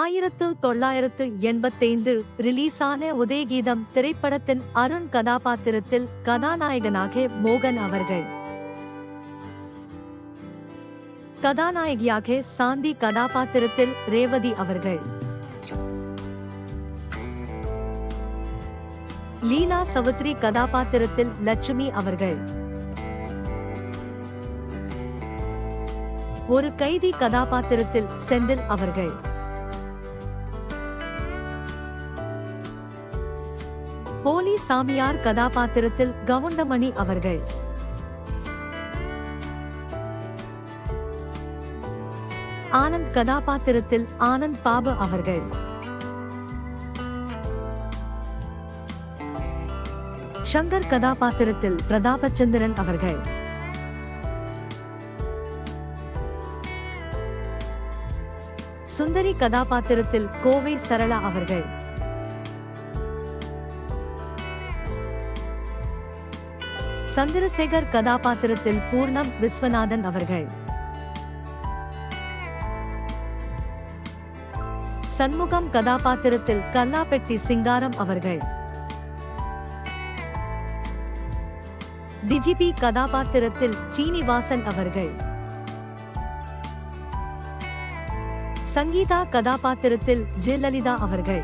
ஆயிரத்து தொள்ளாயிரத்து எண்பத்தைந்து ரிலீஸான உதயகீதம் திரைப்படத்தின் அருண் கதாபாத்திரத்தில் கதாநாயகனாக மோகன் அவர்கள். கதாநாயகியாக சாந்தி கதாபாத்திரத்தில் ரேவதி அவர்கள். லீலா சவுத்ரி கதாபாத்திரத்தில் லட்சுமி அவர்கள். ஒரு கைதி கதாபாத்திரத்தில் செந்தில் அவர்கள். போலி சாமியார் கதாபாத்திரத்தில் கவுண்டமணி அவர்கள். ஆனந்த் கதாபாத்திரத்தில் ஆனந்த் பாபு அவர்கள். ஷங்கர் கதாபாத்திரத்தில் பிரதாபச்சந்திரன் அவர்கள். சுந்தரி கதாபாத்திரத்தில் கோவை சரளா அவர்கள். சந்திரசேகர் கதாபாத்திரத்தில் பூர்ணம் விஸ்வநாதன் அவர்கள். சண்முகம் கதாபாத்திரத்தில் கல்லாப்பெட்டி சிங்காரம் அவர்கள். டிஜிபி கதாபாத்திரத்தில் சீனிவாசன் அவர்கள். சங்கீதா கதாபாத்திரத்தில் ஜெயலலிதா அவர்கள்.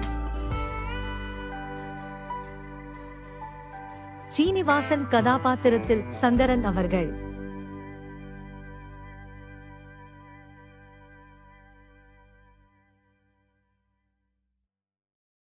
சீனிவாசன் கதாபாத்திரத்தில் சங்கரன் அவர்கள்.